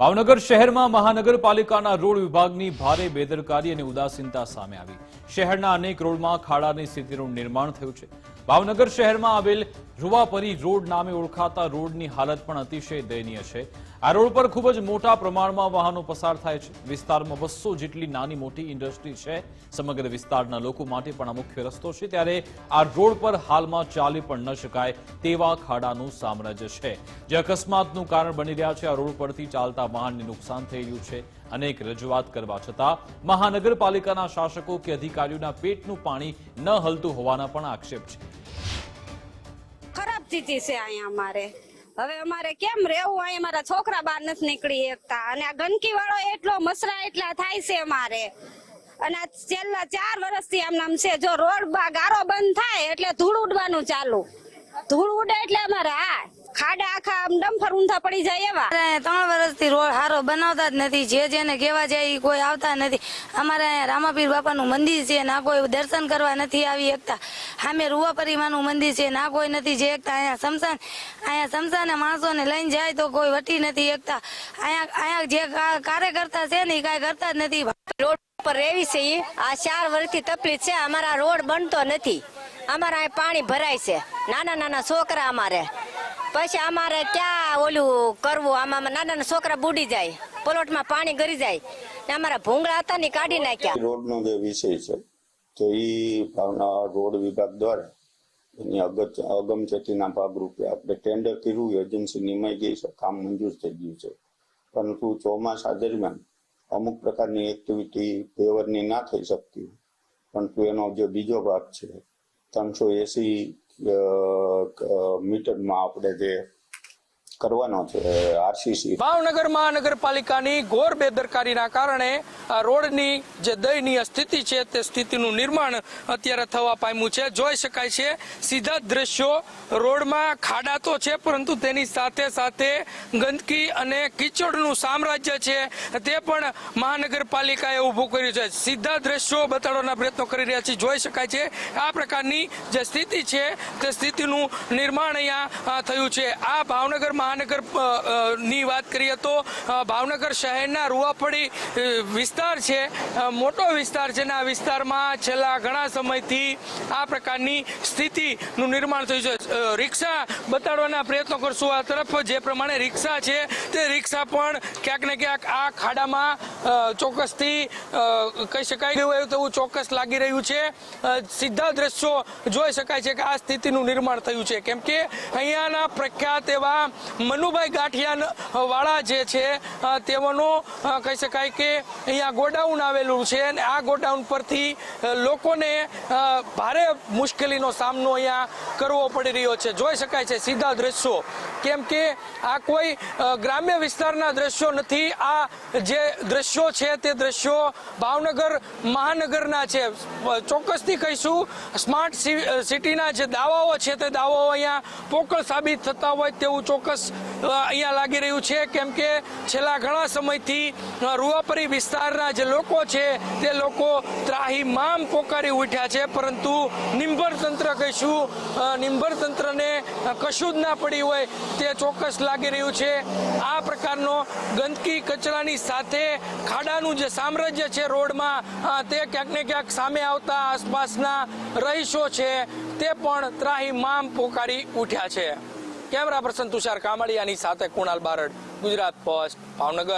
ભાવનગર શહેરમાં મહાનગરપાલિકાના રોડ વિભાગની ભારે બેદરકારી અને ઉદાસીનતા સામે આવી. શહેરના અનેક રોડમાં ખાડાની સ્થિતિનું નિર્માણ થયું છે. ભાવનગર શહેરમાં આવેલ રૂવાપરી રોડ નામે ઓળખાતા રોડની હાલત પણ અતિશય દયનીય છે. આ રોડ પર ખૂબ જ મોટા પ્રમાણમાં વાહનો પસાર થાય છે. વિસ્તારમાં બસો જેટલી નાની મોટી ઇન્ડસ્ટ્રી છે સમગ્ર વિસ્તારના લોકો માટે પણ આ મુખ્ય રસ્તો છે. ત્યારે આ રોડ પર હાલમાં ચાલી પણ ન શકાય તેવા ખાડાનું સામ્રાજ્ય છે. જે અકસ્માતનું કારણ બની રહ્યા છે, આ રોડ પરથી ચાલતા વાહનને નુકસાન થઈ રહ્યું છે. અનેક રજૂઆત કરવા છતાં મહાનગરપાલિકાના શાસકો કે અધિકારીઓના પેટનું પાણી ન હલતું હોવાના પણ આક્ષેપ છે. ખરાબ સ્થિતિ છે અહીંયા અમારે. હવે અમારે કેમ રહેવું? અહીં મારા છોકરા બહાર નથી નીકળી શકતા. અને આ ગંદકી વાળો એટલો મસરા એટલા થાય છે અમારે. અને છેલ્લા ચાર વર્ષથી આમ નામ છે. જો રોડ ગારો બંધ થાય એટલે ધૂળ ઉડવાનું ચાલુ. ધૂળ ઉડે એટલે અમારે હા ખાડા આખા આમ ડમ્ફર ઊંધા પડી જાય એવા. ત્રણ વર્ષથી રોડ હારો બનાવતા જ નથી. જે જેને કહેવા જાય એ કોઈ આવતા નથી. અમારે અહીંયા રામાપીર બાપાનું મંદિર છે ના કોઈ દર્શન કરવા નથી આવી એકતા. સામે રૂવાપરીમાનું મંદિર છે ના કોઈ નથી જે એકતા. અહીંયા સમસાન અહીંયા સમસાને માણસોને લઈને જાય તો કોઈ વટી નથી એકતા. અહીંયા અહીંયા જે કા- કાર્યકર્તા છે ને એ કાંઈ કરતા જ નથી. રોડ પર રહેવી છે એ આ ચાર વર્ષથી તકલીફ છે. અમારા રોડ બનતો નથી. અમારા પાણી ભરાય છે. નાના નાના છોકરા અમારે. પછી અમારે ક્યાં ઓલું કરવું, આમાં નાના નાના છોકરા બુડી જાય, પલોટમાં પાણી ગરી જાય, ને અમારા ભૂંગળા હતા ને કાઢી નાખ્યા. રોડનો જે વિષય છે, તો એ ભાવના રોડ વિભાગ દ્વારા એની અગત, અગમચેતીના ભાગરૂપે આપણે ટેન્ડર કર્યું એજન્સી નિમાઈ ગઈ છે, કામ મંજૂર થઈ ગયું છે. પરંતુ ચોમાસા દરમિયાન અમુક પ્રકારની એક્ટિવિટી ફેવરની ના થઈ શકતી. પરંતુ એનો જે બીજો ભાગ છે, ત્રણસો એસી મીટરમાં આપણે જે કરવાનો છે આરસીસી. ભાવનગર મહાનગરપાલિકાની ઘોર બેદરકારીના કારણે આ રોડની જે દયનીય સ્થિતિ છે, તે સ્થિતિનું નિર્માણ અત્યારે થવા પામ્યું છે. જોઈ શકાય છે, સીધા દ્રશ્યો રોડમાં ખાડા તો છે, પરંતુ તેની સાથે સાથે ગંદકી અને કીચડનું સામ્રાજ્ય છે, તે પણ મહાનગરપાલિકાએ ઊભું કર્યું છે. સીધા દ્રશ્યો બતાડવાના પ્રયત્નો કરી રહ્યા છે. જોઈ શકાય છે, આ પ્રકારની જે સ્થિતિ છે, તે સ્થિતિનું નિર્માણ અહીંયા થયું છે. આ ભાવનગર મહાનગરની વાત કરીએ તો ભાવનગર શહેરના રૂવાપડી વિસ્તાર છે. મોટો વિસ્તાર છે આ વિસ્તારમાં છેલ્લા ઘણા સમયથી આ પ્રકારની સ્થિતિનું નિર્માણ થયું છે. રિક્ષા બતાડવાના પ્રયત્નો કરશું. આ તરફ જે પ્રમાણે રિક્ષા છે, તે રિક્ષા પણ ક્યાંક ને ક્યાંક આ ખાડામાં ચોક્કસથી કહી શકાય એવું એવું તેવું ચોક્કસ લાગી રહ્યું છે. સીધા દ્રશ્યો જોઈ શકાય છે કે આ સ્થિતિનું નિર્માણ થયું છે. કેમ કે અહીંયાના પ્રખ્યાત એવા મનુભાઈ ગાંઠિયા વાળા જે છે તેઓનું કહી શકાય કે અહીંયા ગોડાઉન આવેલું છે અને આ ગોડાઉન પરથી લોકોને ભારે મુશ્કેલીનો સામનો અહીંયા કરવો પડી રહ્યો છે. જોઈ શકાય છે સીધા દ્રશ્યો. કેમ કે આ કોઈ ગ્રામ્ય વિસ્તારના દ્રશ્યો નથી. આ જે દ્રશ્યો છે તે દ્રશ્યો ભાવનગર મહાનગરના છે. ચોક્કસથી કહીશું, સ્માર્ટ સિટીના જે દાવાઓ છે તે દાવાઓ અહીંયા પોકળ સાબિત થતા હોય તેવું ચોક્કસ અહીંયા લાગી રહ્યું છે કેમ કે છેલ્લા ઘણા સમયથી રૂવાપરી વિસ્તારના જે લોકો છે, તે લોકો ત્રાહીમામ પોકારી ઉઠ્યા છે, પરંતુ નિંભર તંત્ર કહીશું નિંભર તંત્રને કશું જ ના પડી હોય, તે ચોક્કસ લાગી રહ્યું છે. આ પ્રકારનો ગંદકી કચરાની સાથે ખાડાનું જે સામ્રાજ્ય છે રોડમાં તે ક્યાંક ને ક્યાંક સામે આવતા આસપાસના રહીશો છે, તે પણ ત્રાહીમામ પોકારી ઉઠ્યા છે. કેમેરા પર્સન તુષાર કામડિયાની સાથે કુણાલ બારડ ગુજરાત પોસ્ટ ભાવનગર.